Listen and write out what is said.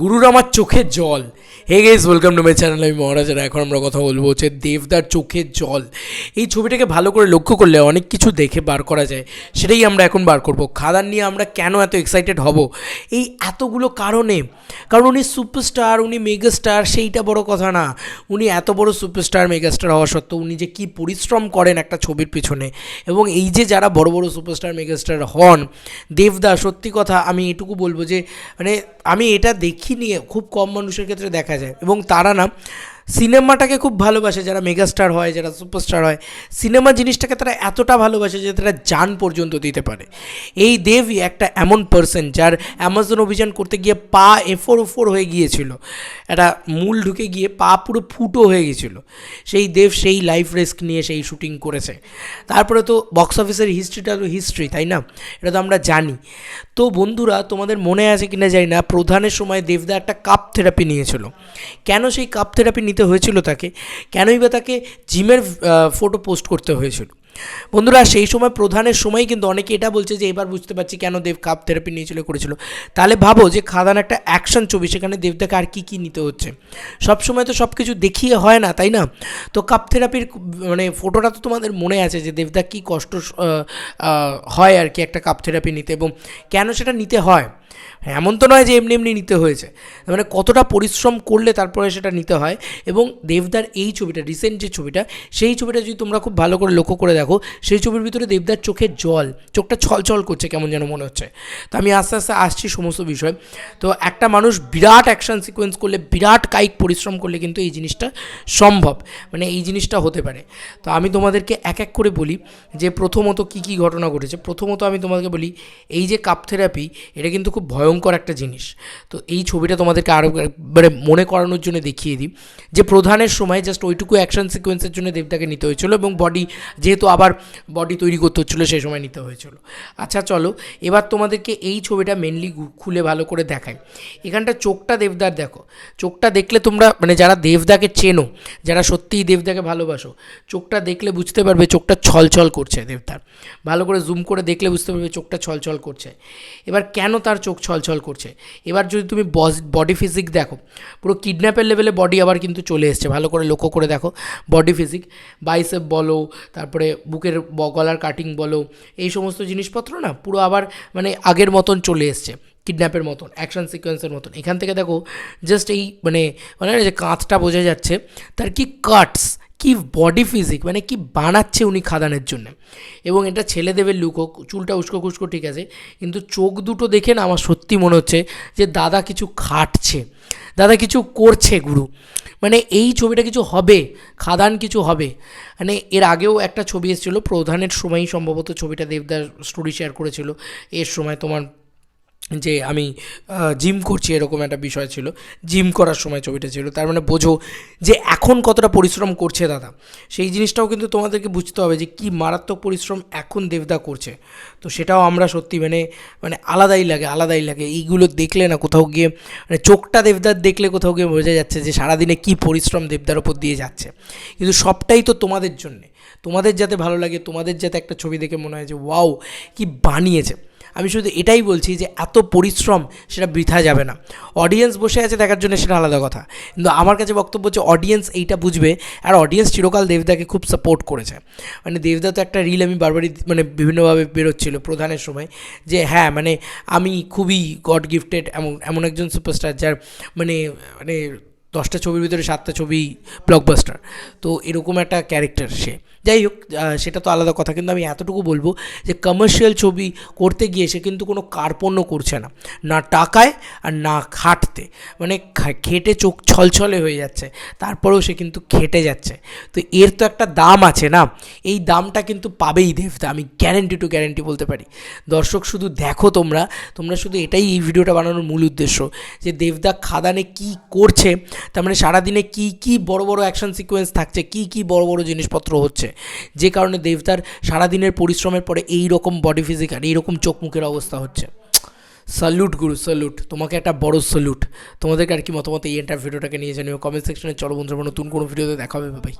গুরুর আমার চোখের জল। Hey guys welcome to my channel আমি মহারাজার এখন আমরা কথা বলব হচ্ছে দেবদার চোখের জল। এই ছবিটাকে ভালো করে লক্ষ্য করলে অনেক কিছু দেখে বার করা যায়, সেটাই আমরা এখন বার করব। খাদান নিয়ে আমরা কেন এত এক্সাইটেড হব? এই এতগুলো কারণে। কারণ উনি সুপারস্টার উনি মেগাস্টার সেইটা বড় কথা না। উনি এত বড় সুপারস্টার মেগাস্টার হওয়া সত্ত্বেও উনি যে কী পরিশ্রম করেন একটা ছবির পিছনে। এবং এই যে যারা বড় বড় সুপারস্টার মেগাস্টার হন, দেবদা, সত্যি কথা আমি এটুকু বলব যে মানে আমি এটা দেখিনি খুব কম মানুষের ক্ষেত্রে দেখা যায়। এবং তারা না সিনেমাটাকে খুব ভালোবাসে, যারা মেগাস্টার হয়, যারা সুপারস্টার হয়, সিনেমা জিনিসটাকে তারা এতটা ভালোবাসে যে তারা যান পর্যন্ত দিতে পারে। এই দেবই একটা এমন পার্সন যার অ্যামাজন অভিযান করতে গিয়ে পা এফোর ওফোর হয়ে গিয়েছিল। একটা মূল ঢুকে গিয়ে পা পুরো ফুটো হয়ে গিয়েছিল। সেই দেব সেই লাইফ রিস্ক নিয়ে সেই শুটিং করেছে। তারপরে তো বক্স অফিসের হিস্ট্রিটা তো হিস্ট্রি তাই না? এটা তো আমরা জানি। তো বন্ধুরা, তোমাদের মনে আছে কিনা জানি না, প্রধানের সময় দেবদা একটা কাপ থেরাপি নিয়েছিল। কেন সেই কাপ থেরাপি নিতে হয়েছিল তাকে কেনই বা তাকে জিমের ফটো পোস্ট করতে হয়েছিল। বন্ধুরা সেই সময় প্রধানের সময় কিন্তু অনেকে এটা বলছে যে এবার বুঝতে পারছি কেন দেব কাপ থেরাপি নিয়েছিল করেছিল। তাহলে ভাবো যে খাদান একটা অ্যাকশন ছবি সেখানে দেবদাকে আর কী কী নিতে হচ্ছে। সব সময় তো সব কিছু দেখিয়ে হয় না তাই না? তো কাপ থেরাপির মানে ফটোটা তো তোমাদের মনে আছে যে দেবদা কী কষ্ট হয় আর কি একটা কাপ থেরাপি নিতে এবং কেন সেটা নিতে হ্যাঁ, এমন তো নয় যে এমনি এমনি নিতে হয়েছে। মানে কতটা পরিশ্রম করলে তারপরে সেটা নিতে হয় এবং দেবদার এই ছবিটা রিসেন্ট যে ছবিটা, সেই ছবিটা যদি তোমরা খুব ভালো করে লক্ষ্য করে দেখো, সেই ছবির ভিতরে দেবদার চোখের জল, চোখটা ছলছল করছে কেমন যেন মনে হচ্ছে। তো আমি আস্তে আস্তে আসছি সমস্ত বিষয়। তো একটা মানুষ বিরাট অ্যাকশন সিকোয়েন্স করলে, বিরাট কায়িক পরিশ্রম করলে কিন্তু এই জিনিসটা সম্ভব। মানে এই জিনিসটা হতে পারে। তো আমি তোমাদেরকে এক এক করে বলি যে প্রথমত কি কি ঘটনা ঘটেছে। প্রথমত আমি তোমাদেরকে বলি, এই যে কাপ থেরাপি এটা কিন্তু খুব ভয়ঙ্কর একটা জিনিস। তো এই ছবিটা তোমাদেরকে আরও মানে মনে করানোর জন্য দেখিয়ে দিই। যে প্রধানের সময় জাস্ট ওইটুকু অ্যাকশন সিকোয়েন্সের জন্য দেবতাকে নিতে হয়েছিল এবং বডি যেহেতু আবার বডি তৈরি করতে হচ্ছিল সেই সময় নিতে হয়েছিল। আচ্ছা চলো, এবার তোমাদেরকে এই ছবিটা মেনলি খুলে ভালো করে দেখায় এখানটা চোখটা দেবদার দেখো। চোখটা দেখলে তোমরা মানে যারা দেবদাকে চেনো, যারা সত্যিই দেবদাকে ভালোবাসো, চোখটা দেখলে বুঝতে পারবে চোখটা ছলছল করছে দেবদার ভালো করে জুম করে দেখলে বুঝতে পারবে চোখটা ছলছল করছে। এবার কেন তার চোখ ছলছল করছে। এবার যদি তুমি বডি ফিজিক দেখো, পুরো কিডন্যাপের লেভেলে বডি আবার কিন্তু চলে এসছে, ভালো করে লক্ষ্য করে দেখো বডি ফিজিক বাইসেপ বলো, তারপরে বুকের গলার কাটিং বলো, এই সমস্ত জিনিসপত্র না পুরো আবার মানে আগের মতন চলে এসছে কিডন্যাপের মতন অ্যাকশন সিকোয়েন্সের মতন। এখান থেকে দেখো জাস্ট এই মানে মানে যে কাঁচটা বোঝা যাচ্ছে, তার কি কাটস কি বডি ফিজিক মানে কি বানাচ্ছে উনি খাদানের জন্য। এবং এটা ছেলে দেবের লুক চুলটা উস্কো খুস্কো ঠিক আছে, কিন্তু চোখ দুটো দেখে না আমার সত্যি মনে হচ্ছে যে দাদা কিছু খাটছে, দাদা কিছু করছে গুরু। মানে এই ছবিটা কিছু হবে, খাদান কিছু হবে। মানে এর আগেও একটা ছবি এসেছিল, প্রধানের সময়ই সম্ভবত ছবিটা দেবদার স্টোরি শেয়ার করেছিল, এর সময় তোমার যে আমি জিম করছি এরকম একটা বিষয় ছিল। জিম করার সময় ছবিটা ছিল। তার মানে বোঝো যে এখন কতটা পরিশ্রম করছে দাদা। সেই জিনিসটাও কিন্তু তোমাদেরকে বুঝতে হবে যে কি মারাত্মক পরিশ্রম এখন দেবদা করছে। তো সেটাও আমরা সত্যি মানে মানে আলাদাই লাগে আলাদাই লাগে। এইগুলো দেখলে না কোথাও গিয়ে মানে চোখটা দেবদার দেখলে কোথাও গিয়ে বোঝা যাচ্ছে যে সারাদিনে কি পরিশ্রম দেবদার ওপর দিয়ে যাচ্ছে। কিন্তু সবটাই তো তোমাদের জন্যে। তোমাদের যাতে ভালো লাগে, তোমাদের যাতে একটা ছবি দেখে মনে হয় যে, ওয়াও, কি বানিয়েছে। আমি শুধু এটাই বলছি যে এত পরিশ্রম সেটা বৃথা যাবে না। অডিয়েন্স বসে আছে দেখার জন্য সেটা আলাদা কথা। কিন্তু আমার কাছে বক্তব্য হচ্ছে অডিয়েন্স এইটা বুঝবে আর অডিয়েন্স চিরকাল দেবদাকে খুব সাপোর্ট করেছে। মানে দেবদা তো একটা রিল আমি বারবারই মানে বিভিন্নভাবে বেরোচ্ছিল প্রধানের সময় যে হ্যাঁ মানে আমি খুবই গড গিফটেড এমন এমন একজন সুপারস্টার যার মানে মানে দশটা ছবির ভিতরে সাতটা ছবি ব্লকবাস্টার তো এরকম একটা ক্যারেক্টার সে। যাই হোক সেটা তো আলাদা কথা, কিন্তু আমি এতটুকু বলব যে কমার্শিয়াল ছবি করতে গিয়ে সে কিন্তু কোনো কার্পণ্য করছে না। না টাকায় আর না খাটতে। মানে খেটে চোখ ছলছলে হয়ে যাচ্ছে। তারপরেও সে কিন্তু খেটে যাচ্ছে। তো এর তো একটা দাম আছে না? এই দামটা কিন্তু পাবেই দেবদা আমি গ্যারেন্টি টু গ্যারেন্টি বলতে পারি। দর্শক, শুধু দেখো তোমরা। তোমরা শুধু এটাই এই ভিডিওটা বানানোর মূল উদ্দেশ্য যে দেবদা খাদানে কি করছে তার মানে সারাদিনে কী কী বড় বড় অ্যাকশন সিকোয়েন্স থাকছে, কী কী বড় বড় জিনিসপত্র হচ্ছে? যে কারণে দেবদার সারাদিনের পরিশ্রমের পরে এই রকম বডি ফিজিক্যাল আর এইরকম চোখ মুখের অবস্থা হচ্ছে। স্যালুট গুরু স্যালুট তোমাকে একটা বড় স্যালুট তোমাদেরকে আর কি মতামত এই এন্টার ভিডিওটাকে নিয়ে জানিও? কমেন্ট সেকশনে চলো বন্ধুরা, নতুন কোনো ভিডিওতে দেখা হবে ভাই